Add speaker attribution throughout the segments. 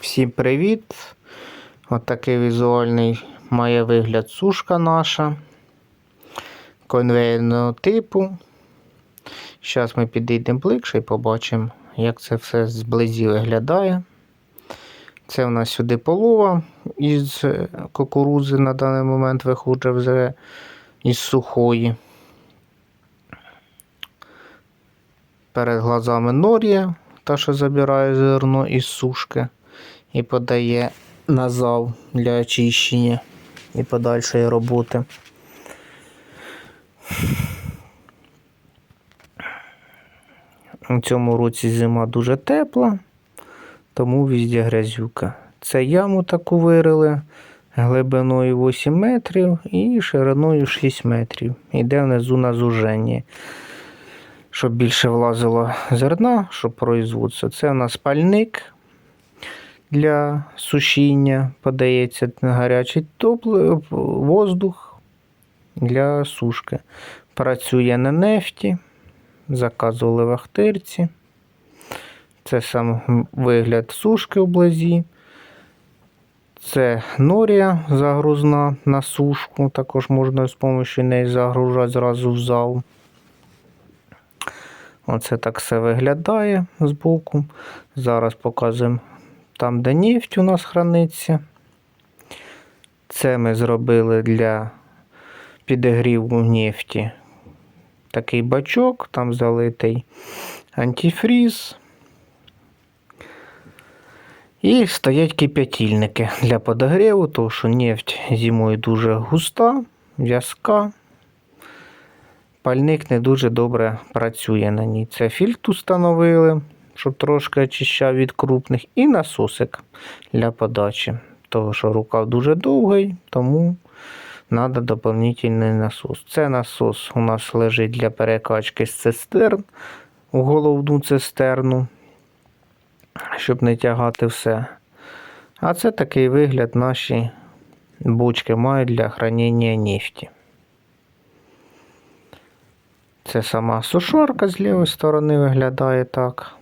Speaker 1: Всім привіт! От візуальний має вигляд сушка наша конвейерного типу. Зараз ми підійдемо ближче і побачимо, як це все зблизі виглядає. Це у нас сюди полова із кукурузи на даний момент виходить вже із сухої. Перед глазами норія, та що забирає зерно із сушки і подає на для очищення і подальшої роботи. У цьому році зима дуже тепла, тому візде грязюка. Це яму таку вирили глибиною 8 метрів і шириною 6 метрів. Іде внизу на зуження. Щоб більше влазило зерна, щоб производство. Це у нас пальник для сушіння. Подається гарячий топло, воздух для сушки. Працює на нефті, заказували в Ахтирці. Це сам вигляд сушки вблизі. Це норія загрузна на сушку. Також можна з допомогою неї загружати зразу в зал. Оце так все виглядає збоку. Зараз показуємо там, де нефть у нас храниться. Це ми зробили для підігріву нефті. Такий бачок, там залитий антифріз. І стоять кип'ятільники для подогріву, тому що нефть зимою дуже густа, в'язка. Пальник не дуже добре працює на ній. Це фільтр установили, щоб трошки очищав від крупних, і насосик для подачі. Того, що рукав дуже довгий, тому треба доповнительний насос. Це насос у нас лежить для перекачки з цистерн у головну цистерну, щоб не тягати все. А це такий вигляд наші бочки мають для хранення нефті. Це сама сушарка з лівої сторони виглядає так.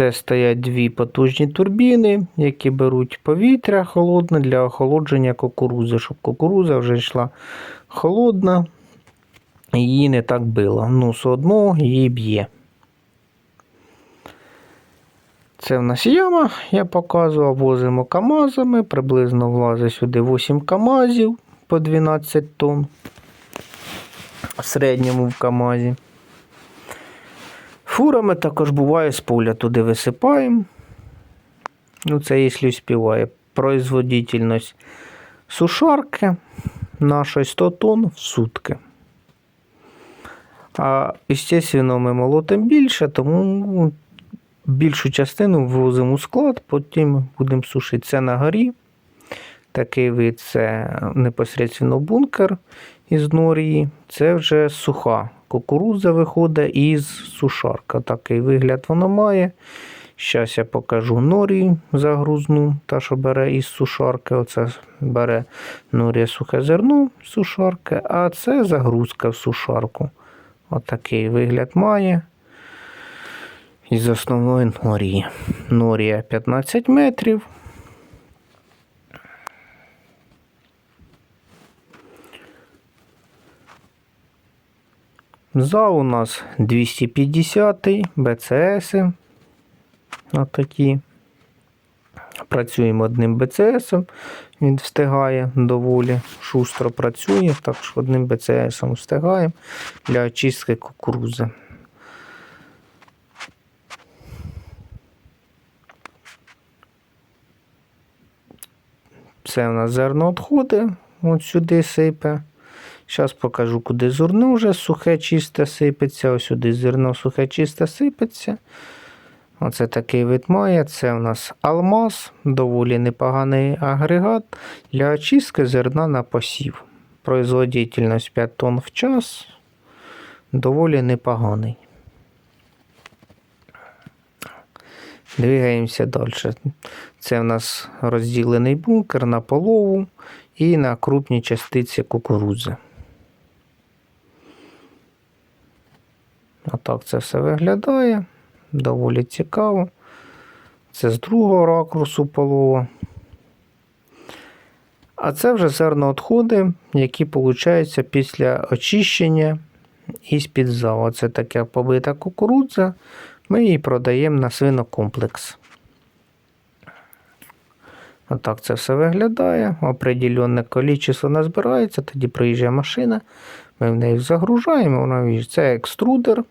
Speaker 1: Це стоять дві потужні турбіни, які беруть повітря холодне для охолодження кукурузи, щоб кукуруза вже йшла холодна, і її не так било. Ну, все одно її б'є. Це в нас яма, я показував, возимо КАМАЗами, приблизно влазить сюди 8 КАМАЗів по 12 тонн в середньому в КАМАЗі. Фурами також буває з поля туди висипаємо. Ну, це якщо співає. Производительність сушарки нашої 100 тонн в сутки. А, звісно, ми молотимо більше, тому більшу частину ввозимо у склад, потім будемо сушити це на горі. Такий вид це непосередньо бункер із норії. Це вже суха кукурудза виходить із сушарка. Такий вигляд воно має. Зараз я покажу норію загрузну, та, що бере із сушарки. Оце бере норія сухе зерно сушарки, а це загрузка в сушарку. Отакий вигляд має. Із основної норії. Норія 15 метрів. Зал у нас 250 БЦС. Отакі. Працюємо одним БЦС, він встигає доволі шустро працює, так що одним БЦС встигаємо для очистки кукурузи. Це у нас зерно відходи, от сюди сипе. Зараз покажу, куди зерно вже сухе, чисте сипеться. Ось сюди зерно сухе, чисте сипеться. Оце такий вид має. Це у нас алмаз, доволі непоганий агрегат для очистки зерна на посів. Производительність 5 тонн в час. Доволі непоганий. Двигаємося далі. Це у нас розділений бункер на полову і на крупні частиці кукурудзи. Отак це все виглядає. Доволі цікаво. Це з другого ракурсу полова. А це вже зерноотходи, які получаються після очищення із під залу. Це така побита кукурудза. Ми її продаємо на свинокомплекс. Отак це все виглядає. Определенне кількість назбирається, тоді приїжджає машина, ми в неї загружаємо, вона. Це екструдер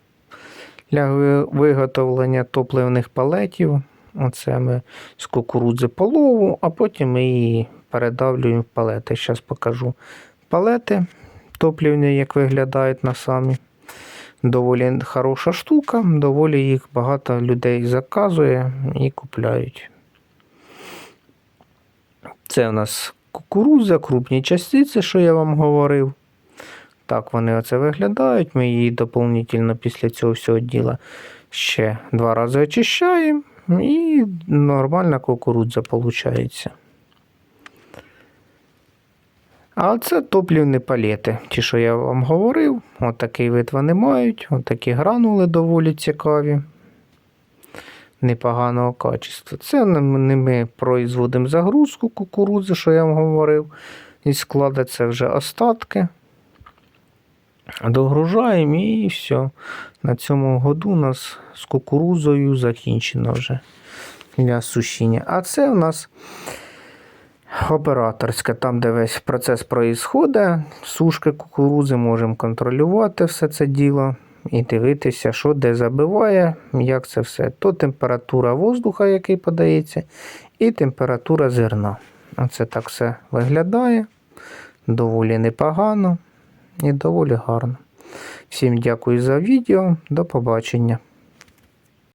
Speaker 1: для виготовлення топливних палетів. Оце ми з кукурудзи полову, а потім ми її передавлюємо в палети. Зараз покажу палети топлівні, як виглядають на самі. Доволі хороша штука, доволі їх багато людей заказує і купляють. Це у нас кукурудза, крупні частиці, що я вам говорив. Так вони оце виглядають. Ми її доповнительно після цього всього діла ще два рази очищаємо, і нормальна кукурудза виходить. А це топлівні палети. Ті, що я вам говорив, отакий вид вони мають, отакі гранули доволі цікаві. Непоганого качества. Це не ми производимо загрузку кукурудзи, що я вам говорив. І склади це вже остатки. Догружаємо і все. На цьому году у нас з кукурудзою закінчено вже для сушіння. А це у нас операторська, там, де весь процес проїсходить, сушки кукурудзи, можемо контролювати все це діло і дивитися, що де забиває, як це все. То температура воздуха, який подається, і температура зерна. Оце так все виглядає. Доволі непогано і доволі гарно. Всім дякую за відео. До побачення.